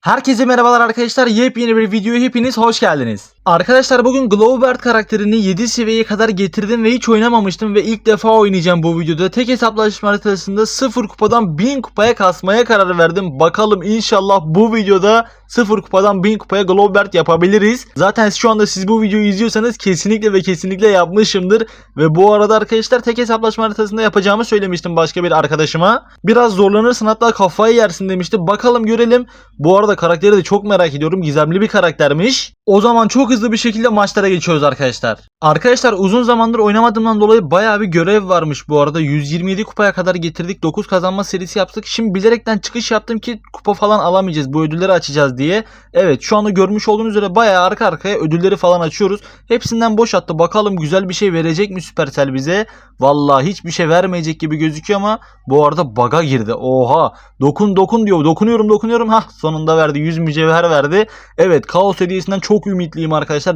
Herkese merhabalar arkadaşlar. Yepyeni bir videoya hepiniz hoş geldiniz. Arkadaşlar bugün Glowbird karakterini 7 seviyeye kadar getirdim ve hiç oynamamıştım ve ilk defa oynayacağım bu videoda. Tek hesaplaşma haritasında 0 kupadan 1000 kupaya kasmaya karar verdim. Bakalım inşallah bu videoda 0 kupadan 1000 kupaya Glowbird yapabiliriz. Zaten şu anda siz bu videoyu izliyorsanız kesinlikle ve kesinlikle yapmışımdır. Ve bu arada arkadaşlar tek hesaplaşma haritasında yapacağımı söylemiştim başka bir arkadaşıma. Biraz zorlanırsın hatta kafayı yersin demişti. Bakalım görelim. Bu arada karakteri de çok merak ediyorum. Gizemli bir karaktermiş. O zaman çok hızlı bir şekilde maçlara geçiyoruz arkadaşlar. Arkadaşlar uzun zamandır oynamadığımdan dolayı bayağı bir görev varmış bu arada. 127 kupaya kadar getirdik. 9 kazanma serisi yaptık. Şimdi bilerekten çıkış yaptım ki kupa falan alamayacağız. Bu ödülleri açacağız diye. Evet şu anda görmüş olduğunuz üzere bayağı arka arkaya ödülleri falan açıyoruz. Hepsinden boş attı. Bakalım güzel bir şey verecek mi Supercell bize? Vallahi hiçbir şey vermeyecek gibi gözüküyor ama bu arada baga girdi. Oha. Dokun dokun diyor. Dokunuyorum dokunuyorum. Hah sonunda verdi. 100 mücevher verdi. Evet kaos hediyesinden çok ümitliyim.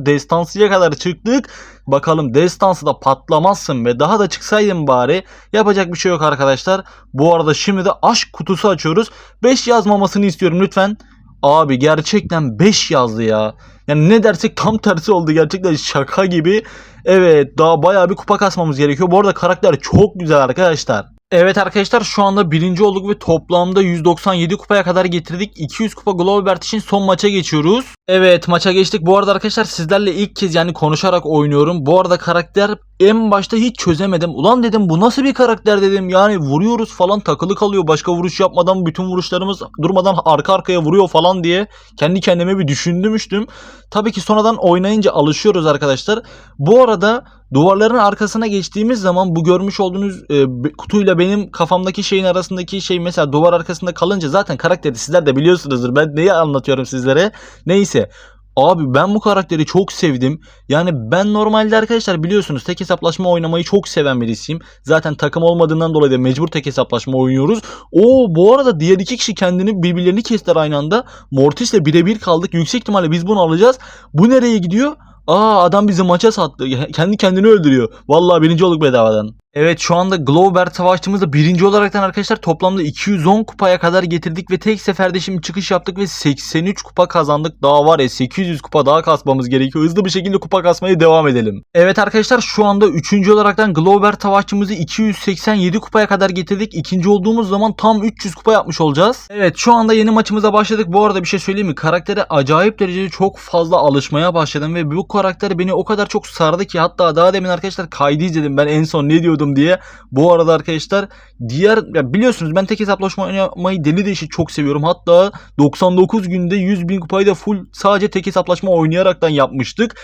Destansıya kadar çıktık. Bakalım destansı da patlamazsın ve daha da çıksaydım bari. Yapacak bir şey yok arkadaşlar. Bu arada şimdi de aşk kutusu açıyoruz. 5 yazmamasını istiyorum lütfen. Abi gerçekten 5 yazdı ya. Yani ne dersek tam tersi oldu gerçekten şaka gibi. Evet daha bayağı bir kupa kasmamız gerekiyor. Bu arada karakter çok güzel arkadaşlar. Evet arkadaşlar şu anda birinci olduk ve toplamda 197 kupaya kadar getirdik. 200 kupa Globert için son maça geçiyoruz. Evet maça geçtik. Bu arada arkadaşlar sizlerle ilk kez yani konuşarak oynuyorum. Bu arada karakter en başta hiç çözemedim. Ulan dedim bu nasıl bir karakter dedim. Yani vuruyoruz falan takılı kalıyor. Başka vuruş yapmadan bütün vuruşlarımız durmadan arka arkaya vuruyor falan diye kendi kendime bir düşündümüştüm. Tabii ki sonradan oynayınca alışıyoruz arkadaşlar. Bu arada duvarların arkasına geçtiğimiz zaman bu görmüş olduğunuz e, kutuyla benim kafamdaki şeyin arasındaki şey mesela duvar arkasında kalınca zaten karakteri sizler de biliyorsunuzdur. Ben neyi anlatıyorum sizlere. Neyse. Abi ben bu karakteri çok sevdim. Yani ben normalde arkadaşlar biliyorsunuz tek hesaplaşma oynamayı çok seven birisiyim. Zaten takım olmadığından dolayı da mecbur tek hesaplaşma oynuyoruz. Oo bu arada diğer iki kişi kendini birbirlerini kestiler aynı anda. Mortis'le birebir kaldık. Yüksek ihtimalle biz bunu alacağız. Bu nereye gidiyor? Aa adam bizi maça sattı. Kendi kendini öldürüyor. Vallahi birinci olduk bedavadan. Evet şu anda Glowbird savaştığımızda birinci olaraktan arkadaşlar toplamda 210 kupaya kadar getirdik ve tek seferde şimdi çıkış yaptık ve 83 kupa kazandık. Daha var ya 800 kupa daha kasmamız gerekiyor. Hızlı bir şekilde kupa kasmaya devam edelim. Evet arkadaşlar şu anda 3. olaraktan Glowbird savaşçımızı 287 kupaya kadar getirdik. İkinci olduğumuz zaman tam 300 kupa yapmış olacağız. Evet şu anda yeni maçımıza başladık. Bu arada bir şey söyleyeyim mi? Karaktere acayip derecede çok fazla alışmaya başladım ve bu karakter beni o kadar çok sardı ki hatta daha demin arkadaşlar kaydı izledim. Ben en son ne diyordum diye. Bu arada arkadaşlar diğer ya biliyorsunuz ben tek hesaplaşma oynamayı deli deşi çok seviyorum. Hatta 99 günde 100 bin kupayı da full sadece tek hesaplaşma oynayaraktan yapmıştık.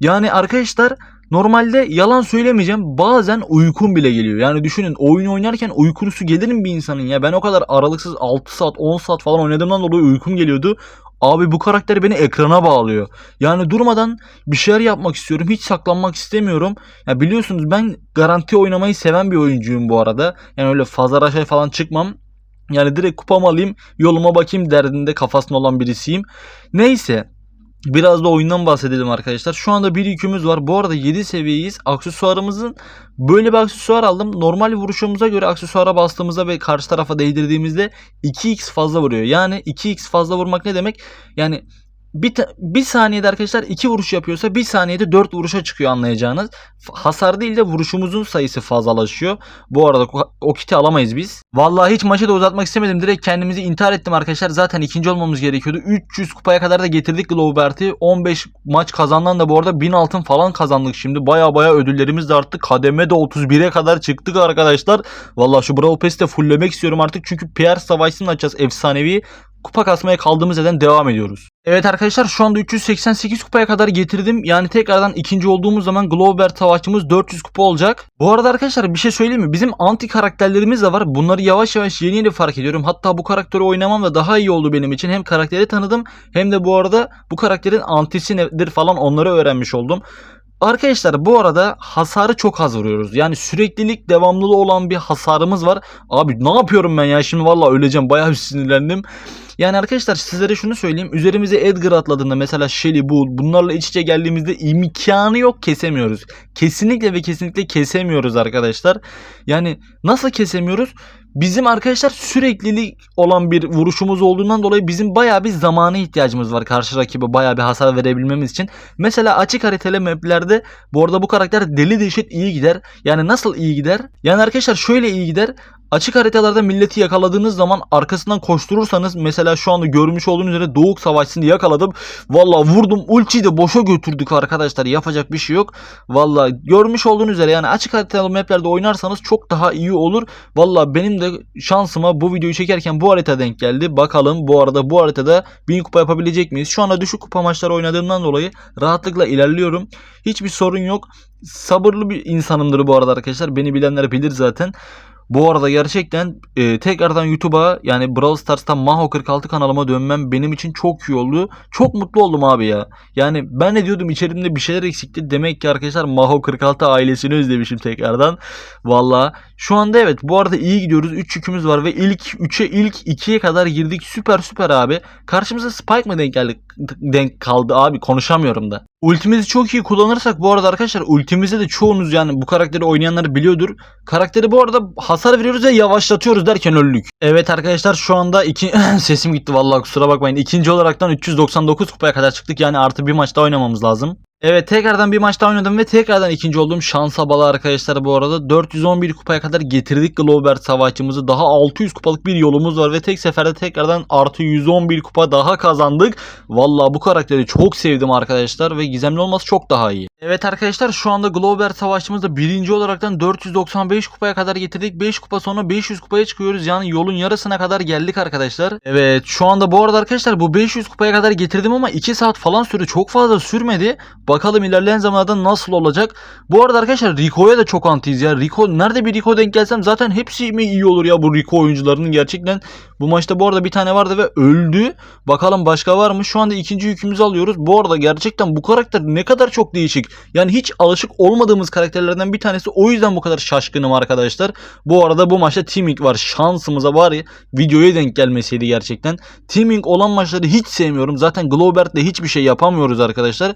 Yani arkadaşlar normalde yalan söylemeyeceğim bazen uykum bile geliyor. Yani düşünün oyun oynarken uykusu gelir mi bir insanın ya? Ben o kadar aralıksız 6 saat 10 saat falan oynadığımdan dolayı uykum geliyordu. Abi bu karakter beni ekrana bağlıyor. Yani durmadan bir şeyler yapmak istiyorum. Hiç saklanmak istemiyorum. Ya biliyorsunuz ben garanti oynamayı seven bir oyuncuyum bu arada. Yani öyle fazla raşay falan çıkmam. Yani direkt kupamı alayım yoluma bakayım derdinde kafasında olan birisiyim. Neyse Biraz da oyundan bahsedelim arkadaşlar. Şu anda bir yükümüz var. Bu arada 7 seviyeyiz. Aksesuarımızın böyle bir aksesuar aldım. Normal vuruşumuza göre aksesuara bastığımızda ve karşı tarafa değdirdiğimizde 2x fazla vuruyor. Yani 2x fazla vurmak ne demek? Yani bir, bir saniyede arkadaşlar 2 vuruş yapıyorsa bir saniyede 4 vuruşa çıkıyor anlayacağınız. Hasar değil de vuruşumuzun sayısı fazlalaşıyor. Bu arada o- kiti alamayız biz. Vallahi hiç maçı da uzatmak istemedim. Direkt kendimizi intihar ettim arkadaşlar. Zaten ikinci olmamız gerekiyordu. 300 kupaya kadar da getirdik Glowbert'i. 15 maç kazandan da bu arada 1000 altın falan kazandık şimdi. Baya baya ödüllerimiz de arttı. Kademe de 31'e kadar çıktık arkadaşlar. Vallahi şu Brawl Pass'i de fulllemek istiyorum artık. Çünkü PR savaşını açacağız efsanevi kupa kasmaya kaldığımız yerden devam ediyoruz. Evet arkadaşlar şu anda 388 kupaya kadar getirdim. Yani tekrardan ikinci olduğumuz zaman Glowbird savaşçımız 400 kupa olacak. Bu arada arkadaşlar bir şey söyleyeyim mi? Bizim anti karakterlerimiz de var. Bunları yavaş yavaş yeni yeni fark ediyorum. Hatta bu karakteri oynamam da daha iyi oldu benim için. Hem karakteri tanıdım hem de bu arada bu karakterin antisi nedir falan onları öğrenmiş oldum. Arkadaşlar bu arada hasarı çok az vuruyoruz. Yani süreklilik devamlılığı olan bir hasarımız var. Abi ne yapıyorum ben ya şimdi valla öleceğim bayağı bir sinirlendim. Yani arkadaşlar sizlere şunu söyleyeyim. Üzerimize Edgar atladığında mesela Shelly, Bull bunlarla iç içe geldiğimizde imkanı yok kesemiyoruz. Kesinlikle ve kesinlikle kesemiyoruz arkadaşlar. Yani nasıl kesemiyoruz? Bizim arkadaşlar süreklilik olan bir vuruşumuz olduğundan dolayı bizim bayağı bir zamana ihtiyacımız var karşı rakibe bayağı bir hasar verebilmemiz için. Mesela açık haritalı maplerde bu arada bu karakter deli dehşet iyi gider. Yani nasıl iyi gider? Yani arkadaşlar şöyle iyi gider. Açık haritalarda milleti yakaladığınız zaman arkasından koşturursanız mesela şu anda görmüş olduğunuz üzere Doğuk Savaşçı'nı yakaladım. Valla vurdum ultiyi de boşa götürdük arkadaşlar yapacak bir şey yok. Valla görmüş olduğunuz üzere yani açık haritalı maplerde oynarsanız çok daha iyi olur. Valla benim de şansıma bu videoyu çekerken bu harita denk geldi. Bakalım bu arada bu haritada 1000 kupa yapabilecek miyiz? Şu anda düşük kupa maçları oynadığımdan dolayı rahatlıkla ilerliyorum. Hiçbir sorun yok. Sabırlı bir insanımdır bu arada arkadaşlar. Beni bilenler bilir zaten. Bu arada gerçekten e, tekrardan YouTube'a yani Brawl Stars'tan Maho 46 kanalıma dönmem benim için çok iyi oldu. Çok mutlu oldum abi ya. Yani ben ne diyordum içerimde bir şeyler eksikti. Demek ki arkadaşlar Maho 46 ailesini özlemişim tekrardan. Valla şu anda evet bu arada iyi gidiyoruz. 3 yükümüz var ve ilk 3'e ilk 2'ye kadar girdik. Süper süper abi. Karşımıza Spike mı denk geldi? Denk kaldı abi konuşamıyorum da. Ultimizi çok iyi kullanırsak bu arada arkadaşlar ultimizde de çoğunuz yani bu karakteri oynayanlar biliyordur. Karakteri bu arada hasar veriyoruz ve yavaşlatıyoruz derken öldük. Evet arkadaşlar şu anda iki sesim gitti vallahi kusura bakmayın. İkinci olaraktan 399 kupaya kadar çıktık. Yani artı bir maçta oynamamız lazım. Evet tekrardan bir maçta oynadım ve tekrardan ikinci oldum. Şansa bağlı arkadaşlar bu arada. 411 kupaya kadar getirdik Globert savaşçımızı. Daha 600 kupalık bir yolumuz var ve tek seferde tekrardan artı 111 kupa daha kazandık. Vallahi bu karakteri çok sevdim arkadaşlar ve gizemli olması çok daha iyi. Evet arkadaşlar şu anda Globert savaşçımızda birinci olaraktan 495 kupaya kadar getirdik. 5 kupa sonra 500 kupaya çıkıyoruz. Yani yolun yarısına kadar geldik arkadaşlar. Evet şu anda bu arada arkadaşlar bu 500 kupaya kadar getirdim ama 2 saat falan sürdü. Çok fazla sürmedi. Bakalım ilerleyen zamanlarda nasıl olacak. Bu arada arkadaşlar Rico'ya da çok antiyiz ya. Rico nerede bir Rico denk gelsem zaten hepsi mi iyi olur ya bu Rico oyuncularının gerçekten. Bu maçta bu arada bir tane vardı ve öldü. Bakalım başka var mı? Şu anda ikinci yükümüzü alıyoruz. Bu arada gerçekten bu karakter ne kadar çok değişik. Yani hiç alışık olmadığımız karakterlerden bir tanesi. O yüzden bu kadar şaşkınım arkadaşlar. Bu arada bu maçta Teaming var. Şansımıza var ya videoya denk gelmeseydi gerçekten. Teaming olan maçları hiç sevmiyorum. Zaten Globert'le hiçbir şey yapamıyoruz arkadaşlar.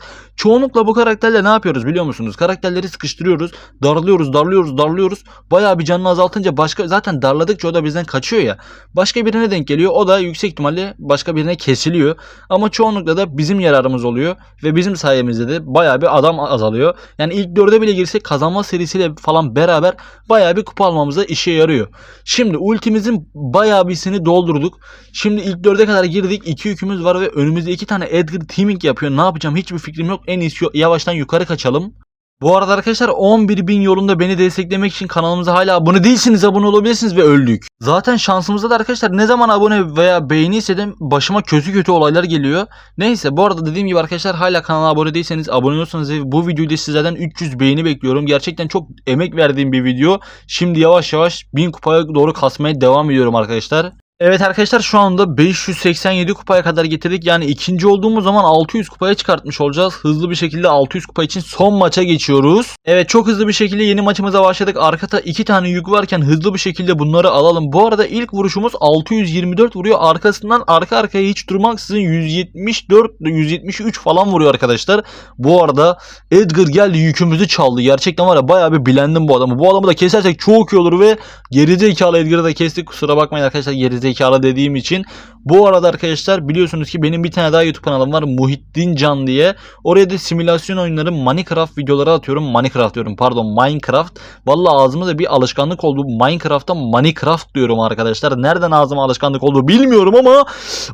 Çoğunlukla bu karakterle ne yapıyoruz biliyor musunuz? Karakterleri sıkıştırıyoruz. Darlıyoruz, darlıyoruz, darlıyoruz. Bayağı bir canını azaltınca başka zaten darladıkça o da bizden kaçıyor ya. Başka birine denk geliyor. O da yüksek ihtimalle başka birine kesiliyor. Ama çoğunlukla da bizim yararımız oluyor ve bizim sayemizde de bayağı bir adam azalıyor. Yani ilk dörde bile girsek kazanma serisiyle falan beraber bayağı bir kupa almamıza işe yarıyor. Şimdi ultimizin bayağı birisini doldurduk. Şimdi ilk dörde kadar girdik. İki yükümüz var ve önümüzde iki tane Edgar teaming yapıyor. Ne yapacağım hiçbir fikrim yok. En iyisi yavaştan yukarı kaçalım. Bu arada arkadaşlar 11.000 yolunda beni desteklemek için kanalımıza hala abone değilsiniz abone olabilirsiniz ve öldük. Zaten şansımızda da arkadaşlar ne zaman abone veya beğeni istedim başıma kötü kötü olaylar geliyor. Neyse bu arada dediğim gibi arkadaşlar hala kanala abone değilseniz abone olursanız bu videoyu da sizlerden 300 beğeni bekliyorum. Gerçekten çok emek verdiğim bir video. Şimdi yavaş yavaş 1000 kupaya doğru kasmaya devam ediyorum arkadaşlar. Evet arkadaşlar şu anda 587 kupaya kadar getirdik. Yani ikinci olduğumuz zaman 600 kupaya çıkartmış olacağız. Hızlı bir şekilde 600 kupa için son maça geçiyoruz. Evet çok hızlı bir şekilde yeni maçımıza başladık. Arkada iki tane yük varken hızlı bir şekilde bunları alalım. Bu arada ilk vuruşumuz 624 vuruyor. Arkasından arka arkaya hiç durmaksızın 174 173 falan vuruyor arkadaşlar. Bu arada Edgar geldi yükümüzü çaldı. Gerçekten var ya bayağı bir bilendim bu adamı. Bu adamı da kesersek çok iyi olur ve gerizekalı Edgar'ı da kestik. Kusura bakmayın arkadaşlar gerizekalı dediğim için. Bu arada arkadaşlar biliyorsunuz ki benim bir tane daha YouTube kanalım var. Muhittin Can diye. Oraya da simülasyon oyunları Minecraft videoları atıyorum. Minecraft diyorum pardon Minecraft. Valla ağzıma da bir alışkanlık oldu. Minecraft'ta Minecraft diyorum arkadaşlar. Nereden ağzıma alışkanlık oldu bilmiyorum ama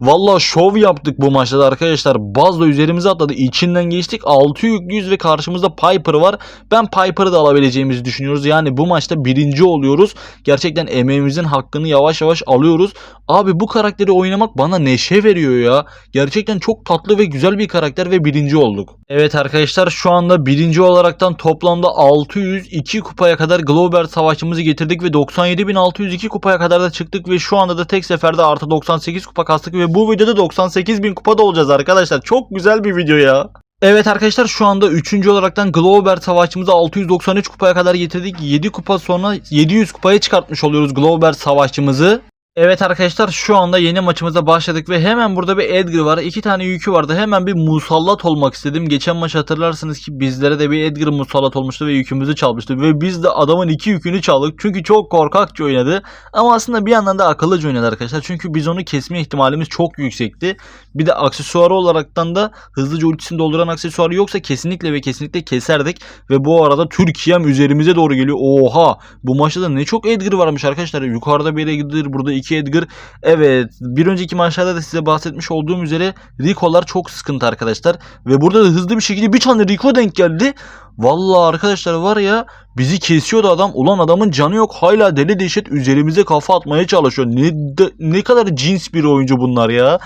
valla şov yaptık bu maçta da arkadaşlar. Bazla üzerimize atladı. İçinden geçtik. 6 yüklüyüz ve karşımızda Piper var. Ben Piper'ı da alabileceğimizi düşünüyoruz. Yani bu maçta birinci oluyoruz. Gerçekten emeğimizin hakkını yavaş yavaş alıyoruz. Abi bu karakteri oynamak bana neşe veriyor ya. Gerçekten çok tatlı ve güzel bir karakter ve birinci olduk. Evet arkadaşlar şu anda birinci olaraktan toplamda 602 kupaya kadar Globert savaşçımızı getirdik ve 97.602 kupaya kadar da çıktık ve şu anda da tek seferde artı 98 kupa kastık ve bu videoda 98.000 kupada olacağız arkadaşlar. Çok güzel bir video ya. Evet arkadaşlar şu anda 3. olaraktan Globert savaşçımızı 693 kupaya kadar getirdik. 7 kupa sonra 700 kupaya çıkartmış oluyoruz Globert savaşçımızı. Evet arkadaşlar şu anda yeni maçımıza başladık ve hemen burada bir Edgar var. iki tane yükü vardı. Hemen bir musallat olmak istedim. Geçen maç hatırlarsınız ki bizlere de bir Edgar musallat olmuştu ve yükümüzü çalmıştı. Ve biz de adamın iki yükünü çaldık. Çünkü çok korkakça oynadı. Ama aslında bir yandan da akıllıca oynadı arkadaşlar. Çünkü biz onu kesme ihtimalimiz çok yüksekti. Bir de aksesuarı olaraktan da hızlıca ultisini dolduran aksesuarı yoksa kesinlikle ve kesinlikle keserdik. Ve bu arada Türkiye'm üzerimize doğru geliyor. Oha bu maçta da ne çok Edgar varmış arkadaşlar. Yukarıda bir Edgar burada iki Edgar. Evet bir önceki maçlarda da size bahsetmiş olduğum üzere Rico'lar çok sıkıntı arkadaşlar. Ve burada da hızlı bir şekilde bir tane Rico denk geldi. Vallahi arkadaşlar var ya bizi kesiyordu adam. Ulan adamın canı yok. Hala deli deşet üzerimize kafa atmaya çalışıyor. Ne, de- ne kadar cins bir oyuncu bunlar ya.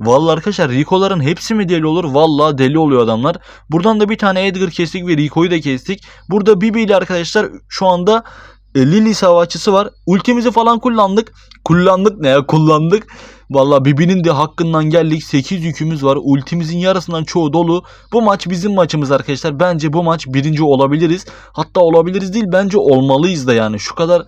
Vallahi arkadaşlar Rico'ların hepsi mi deli olur? Vallahi deli oluyor adamlar. Buradan da bir tane Edgar kestik ve Rico'yu da kestik. Burada Bibi ile arkadaşlar şu anda e, Lily savaşçısı var. Ultimizi falan kullandık. Kullandık ne ya kullandık. Vallahi Bibi'nin de hakkından geldik. 8 yükümüz var. Ultimizin yarısından çoğu dolu. Bu maç bizim maçımız arkadaşlar. Bence bu maç birinci olabiliriz. Hatta olabiliriz değil bence olmalıyız da yani. Şu kadar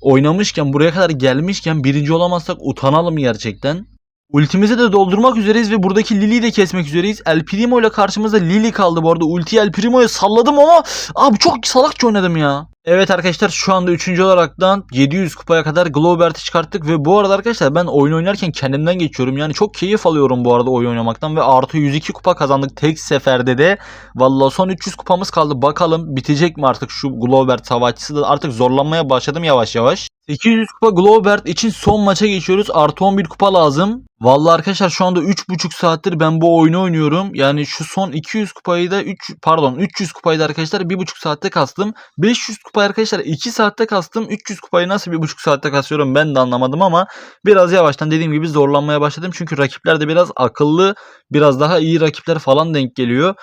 oynamışken buraya kadar gelmişken birinci olamazsak utanalım gerçekten. Ultimizi de doldurmak üzereyiz ve buradaki Lili'yi de kesmek üzereyiz. El Primo ile karşımızda Lili kaldı bu arada. Ultiyi El Primo'ya salladım ama abi çok salakça oynadım ya. Evet arkadaşlar şu anda 3. olaraktan 700 kupaya kadar Globert'i çıkarttık ve bu arada arkadaşlar ben oyun oynarken kendimden geçiyorum. Yani çok keyif alıyorum bu arada oyun oynamaktan ve artı 102 kupa kazandık tek seferde de. Vallahi son 300 kupamız kaldı. Bakalım bitecek mi artık şu Globert savaşçısı da artık zorlanmaya başladım yavaş yavaş. 800 kupa Globert için son maça geçiyoruz. Artı 11 kupa lazım. Vallahi arkadaşlar şu anda 3,5 saattir ben bu oyunu oynuyorum. Yani şu son 200 kupayı da 3 pardon 300 kupayı da arkadaşlar 1,5 saatte kastım. 500 kupayı arkadaşlar 2 saatte kastım. 300 kupayı nasıl 1,5 saatte kasıyorum ben de anlamadım ama biraz yavaştan dediğim gibi zorlanmaya başladım. Çünkü rakipler de biraz akıllı, biraz daha iyi rakipler falan denk geliyor.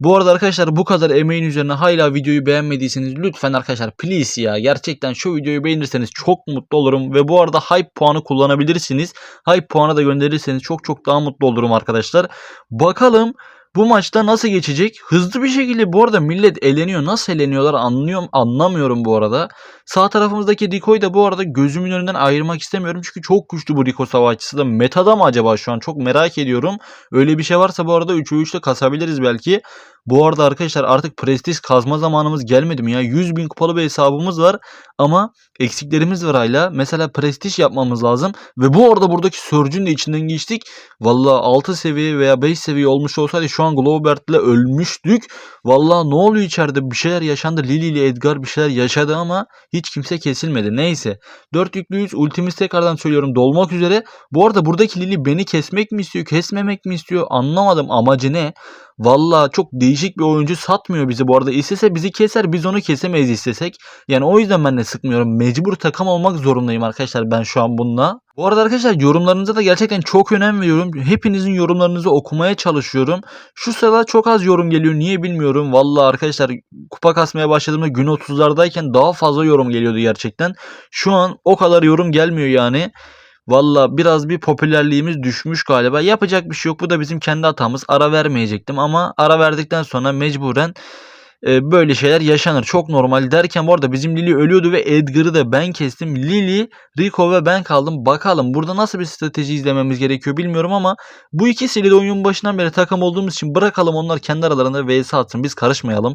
Bu arada arkadaşlar bu kadar emeğin üzerine hala videoyu beğenmediyseniz lütfen arkadaşlar please ya gerçekten şu videoyu beğenirseniz çok mutlu olurum ve bu arada hype puanı kullanabilirsiniz. Hype puanı da gönderirseniz çok çok daha mutlu olurum arkadaşlar. Bakalım bu maçta nasıl geçecek? Hızlı bir şekilde bu arada millet eleniyor. Nasıl eleniyorlar anlıyorum anlamıyorum bu arada. Sağ tarafımızdaki Rico'yu da bu arada gözümün önünden ayırmak istemiyorum. Çünkü çok güçlü bu Rico savaşçısı da. Metada mı acaba şu an? Çok merak ediyorum. Öyle bir şey varsa bu arada 3'e 3'te kasabiliriz belki. Bu arada arkadaşlar artık prestij kazma zamanımız gelmedi mi ya? 100 bin kupalı bir hesabımız var ama eksiklerimiz var hala. Mesela prestij yapmamız lazım. Ve bu arada buradaki Surge'ün de içinden geçtik. Valla 6 seviye veya 5 seviye olmuş olsaydı şu an Globert'le ölmüştük. Valla ne oluyor içeride? Bir şeyler yaşandı. Lily ile Edgar bir şeyler yaşadı ama hiç kimse kesilmedi. Neyse. 4 yüklüyüz. Ultimiz tekrardan söylüyorum dolmak üzere. Bu arada buradaki Lily beni kesmek mi istiyor, kesmemek mi istiyor anlamadım. Amacı ne? Valla çok değişik bir oyuncu satmıyor bizi bu arada. İstese bizi keser biz onu kesemeyiz istesek. Yani o yüzden ben de sıkmıyorum. Mecbur takım olmak zorundayım arkadaşlar ben şu an bununla. Bu arada arkadaşlar yorumlarınıza da gerçekten çok önem veriyorum. Hepinizin yorumlarınızı okumaya çalışıyorum. Şu sırada çok az yorum geliyor. Niye bilmiyorum. Valla arkadaşlar kupa kasmaya başladığımda gün 30'lardayken daha fazla yorum geliyordu gerçekten. Şu an o kadar yorum gelmiyor yani. Valla biraz bir popülerliğimiz düşmüş galiba. Yapacak bir şey yok. Bu da bizim kendi hatamız. Ara vermeyecektim ama ara verdikten sonra mecburen e, böyle şeyler yaşanır. Çok normal derken bu arada bizim Lily ölüyordu ve Edgar'ı da ben kestim. Lily, Rico ve ben kaldım. Bakalım burada nasıl bir strateji izlememiz gerekiyor bilmiyorum ama bu ikisiyle de oyunun başından beri takım olduğumuz için bırakalım onlar kendi aralarında vs atsın. Biz karışmayalım.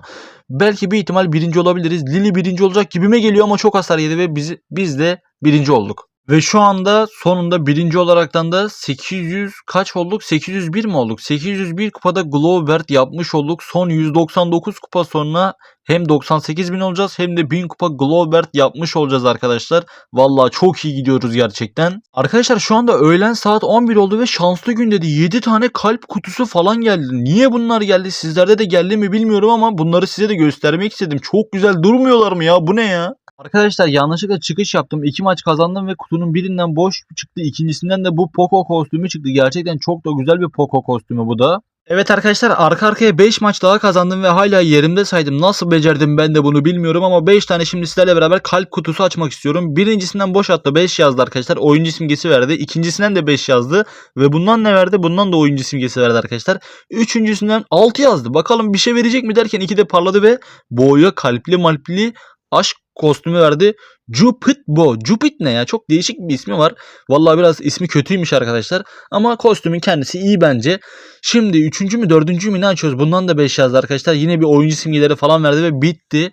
Belki bir ihtimal birinci olabiliriz. Lily birinci olacak gibime geliyor ama çok hasar yedi ve biz, biz de birinci olduk. Ve şu anda sonunda birinci olaraktan da 800 kaç olduk? 801 mi olduk? 801 kupada Glowbert yapmış olduk. Son 199 kupa sonra hem 98 bin olacağız hem de 1000 kupa Glowbert yapmış olacağız arkadaşlar. Vallahi çok iyi gidiyoruz gerçekten. Arkadaşlar şu anda öğlen saat 11 oldu ve şanslı gün dedi 7 tane kalp kutusu falan geldi. Niye bunlar geldi? Sizlerde de geldi mi bilmiyorum ama bunları size de göstermek istedim. Çok güzel durmuyorlar mı ya? Bu ne ya? Arkadaşlar yanlışlıkla çıkış yaptım. İki maç kazandım ve kutunun birinden boş çıktı. İkincisinden de bu Poco kostümü çıktı. Gerçekten çok da güzel bir Poco kostümü bu da. Evet arkadaşlar arka arkaya 5 maç daha kazandım ve hala yerimde saydım. Nasıl becerdim ben de bunu bilmiyorum ama 5 tane şimdi sizlerle beraber kalp kutusu açmak istiyorum. Birincisinden boş attı 5 yazdı arkadaşlar. Oyuncu simgesi verdi. İkincisinden de 5 yazdı. Ve bundan ne verdi? Bundan da oyuncu simgesi verdi arkadaşlar. Üçüncüsünden 6 yazdı. Bakalım bir şey verecek mi derken 2 de parladı ve boya kalpli malpli aşk kostümü verdi. Jupit Bo. Jupit ne ya? Çok değişik bir ismi var. Vallahi biraz ismi kötüymüş arkadaşlar. Ama kostümün kendisi iyi bence. Şimdi üçüncü mü dördüncü mü ne açıyoruz? Bundan da 5 yazdı arkadaşlar. Yine bir oyuncu simgeleri falan verdi ve bitti.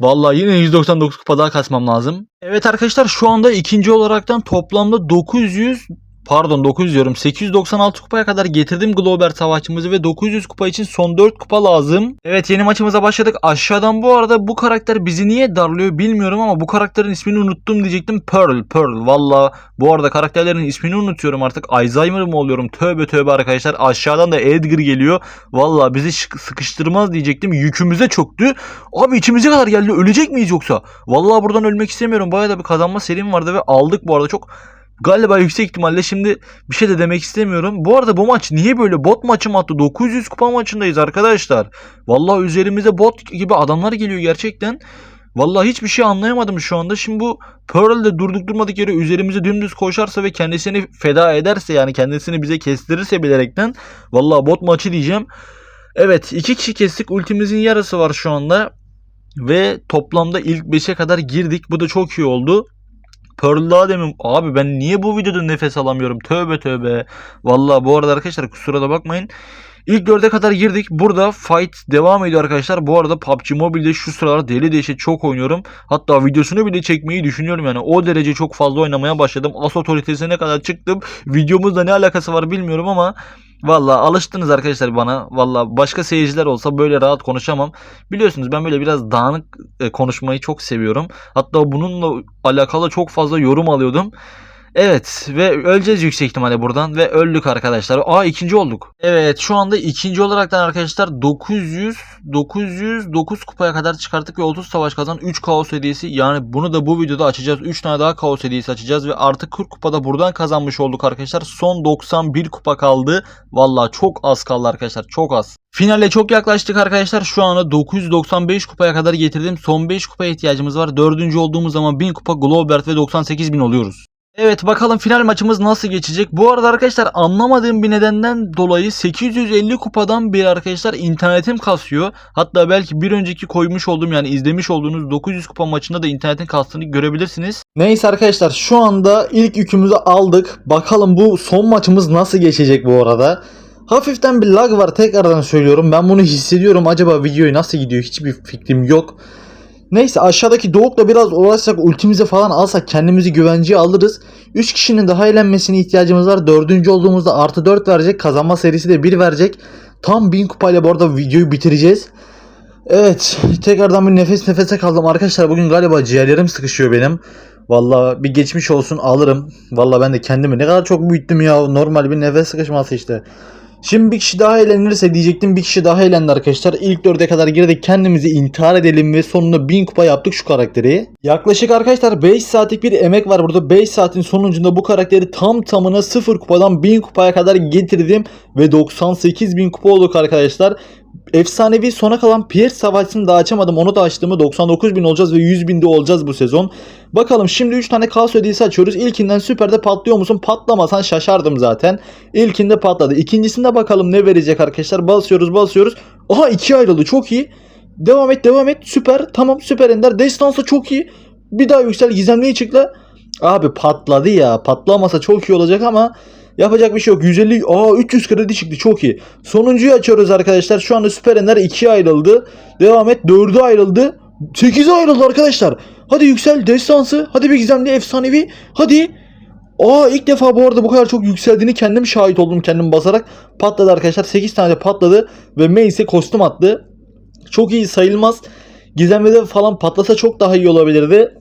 Vallahi yine 199 kupa daha kasmam lazım. Evet arkadaşlar şu anda ikinci olaraktan toplamda 900 pardon 900 diyorum 896 kupaya kadar getirdim Glober savaşçımızı ve 900 kupa için son 4 kupa lazım. Evet yeni maçımıza başladık. Aşağıdan bu arada bu karakter bizi niye darlıyor bilmiyorum ama bu karakterin ismini unuttum diyecektim. Pearl, Pearl. Valla bu arada karakterlerin ismini unutuyorum artık. Alzheimer mı oluyorum? Tövbe tövbe arkadaşlar. Aşağıdan da Edgar geliyor. Valla bizi sıkıştırmaz diyecektim. Yükümüze çöktü. Abi içimize kadar geldi. Ölecek miyiz yoksa? Vallahi buradan ölmek istemiyorum. Bayağı da bir kazanma serim vardı ve aldık bu arada. Çok Galiba yüksek ihtimalle şimdi bir şey de demek istemiyorum. Bu arada bu maç niye böyle bot maçı mı attı? 900 kupa maçındayız arkadaşlar. Vallahi üzerimize bot gibi adamlar geliyor gerçekten. Vallahi hiçbir şey anlayamadım şu anda. Şimdi bu Pearl de durduk durmadık yere üzerimize dümdüz koşarsa ve kendisini feda ederse yani kendisini bize kestirirse bilerekten vallahi bot maçı diyeceğim. Evet iki kişi kestik. Ultimizin yarısı var şu anda. Ve toplamda ilk 5'e kadar girdik. Bu da çok iyi oldu. Pearl daha demin abi ben niye bu videoda nefes alamıyorum tövbe tövbe. Vallahi bu arada arkadaşlar kusura da bakmayın. İlk dörde kadar girdik. Burada fight devam ediyor arkadaşlar. Bu arada PUBG Mobile'de şu sıralar deli deşe çok oynuyorum. Hatta videosunu bile çekmeyi düşünüyorum yani. O derece çok fazla oynamaya başladım. As otoritesine kadar çıktım. Videomuzla ne alakası var bilmiyorum ama Valla alıştınız arkadaşlar bana. Valla başka seyirciler olsa böyle rahat konuşamam. Biliyorsunuz ben böyle biraz dağınık e, konuşmayı çok seviyorum. Hatta bununla alakalı çok fazla yorum alıyordum. Evet ve öleceğiz yüksek ihtimalle buradan ve öldük arkadaşlar. Aa ikinci olduk. Evet şu anda ikinci olaraktan arkadaşlar 900 909 kupaya kadar çıkarttık ve 30 savaş kazan 3 kaos hediyesi. Yani bunu da bu videoda açacağız. 3 tane daha kaos hediyesi açacağız ve artık 40 kupada buradan kazanmış olduk arkadaşlar. Son 91 kupa kaldı. Valla çok az kaldı arkadaşlar çok az. Finale çok yaklaştık arkadaşlar. Şu anda 995 kupaya kadar getirdim. Son 5 kupaya ihtiyacımız var. Dördüncü olduğumuz zaman 1000 kupa Globert ve 98.000 oluyoruz. Evet bakalım final maçımız nasıl geçecek. Bu arada arkadaşlar anlamadığım bir nedenden dolayı 850 kupadan bir arkadaşlar internetim kasıyor. Hatta belki bir önceki koymuş olduğum yani izlemiş olduğunuz 900 kupa maçında da internetin kastığını görebilirsiniz. Neyse arkadaşlar şu anda ilk yükümüzü aldık. Bakalım bu son maçımız nasıl geçecek bu arada. Hafiften bir lag var tekrardan söylüyorum. Ben bunu hissediyorum. Acaba videoyu nasıl gidiyor hiçbir fikrim yok. Neyse aşağıdaki Doğuk'la biraz uğraşsak ultimizi falan alsak kendimizi güvenceye alırız. 3 kişinin daha eğlenmesine ihtiyacımız var. Dördüncü olduğumuzda artı 4 verecek. Kazanma serisi de 1 verecek. Tam 1000 kupayla bu arada videoyu bitireceğiz. Evet tekrardan bir nefes nefese kaldım. Arkadaşlar bugün galiba ciğerlerim sıkışıyor benim. Valla bir geçmiş olsun alırım. Valla ben de kendimi ne kadar çok büyüttüm ya. Normal bir nefes sıkışması işte. Şimdi bir kişi daha eğlenirse diyecektim bir kişi daha eğlendi arkadaşlar. İlk dörde kadar girdik kendimizi intihar edelim ve sonunda 1000 kupa yaptık şu karakteri. Yaklaşık arkadaşlar 5 saatlik bir emek var burada. 5 saatin sonucunda bu karakteri tam tamına 0 kupadan 1000 kupaya kadar getirdim. Ve 98 bin kupa olduk arkadaşlar. Efsanevi sona kalan Pierre savaşını da açamadım. Onu da açtığımı 99 bin olacağız ve 100 binde olacağız bu sezon. Bakalım şimdi 3 tane kaos ödeyisi açıyoruz. İlkinden süperde patlıyor musun? Patlamasan şaşardım zaten. İlkinde patladı. İkincisinde bakalım ne verecek arkadaşlar. Basıyoruz basıyoruz. Aha 2 ayrıldı çok iyi. Devam et devam et. Süper. Tamam süper ender. Destansı çok iyi. Bir daha yüksel gizemli çıkla. Abi patladı ya. Patlamasa çok iyi olacak ama yapacak bir şey yok. 150 aa 300 kredi çıktı çok iyi. Sonuncuyu açıyoruz arkadaşlar. Şu anda süper ender 2'ye ayrıldı. Devam et 4'e ayrıldı. 8'e ayrıldı arkadaşlar. Hadi yüksel destansı. Hadi bir gizemli efsanevi. Hadi. Aa ilk defa bu arada bu kadar çok yükseldiğini kendim şahit oldum kendim basarak. Patladı arkadaşlar. 8 tane patladı ve Mace'e kostüm attı. Çok iyi sayılmaz. Gizemli falan patlasa çok daha iyi olabilirdi.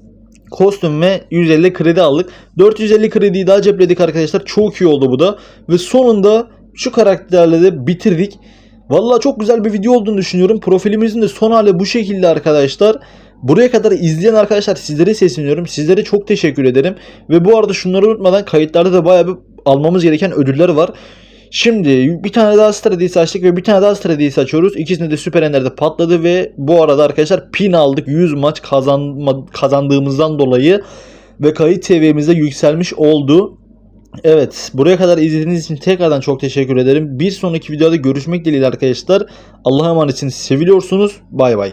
Kostüm ve 150 kredi aldık. 450 krediyi daha cepledik arkadaşlar. Çok iyi oldu bu da. Ve sonunda şu karakterle de bitirdik. Vallahi çok güzel bir video olduğunu düşünüyorum. Profilimizin de son hali bu şekilde arkadaşlar. Buraya kadar izleyen arkadaşlar sizlere sesleniyorum. Sizlere çok teşekkür ederim. Ve bu arada şunları unutmadan kayıtlarda da bayağı bir almamız gereken ödüller var. Şimdi bir tane daha Stradis açtık ve bir tane daha Stradis açıyoruz. İkisinde de Süper Ender'de patladı ve bu arada arkadaşlar pin aldık. 100 maç kazanma, kazandığımızdan dolayı ve kayıt seviyemizde yükselmiş oldu. Evet buraya kadar izlediğiniz için tekrardan çok teşekkür ederim. Bir sonraki videoda görüşmek dileğiyle arkadaşlar. Allah'a emanetsiniz. Seviliyorsunuz. Bay bay.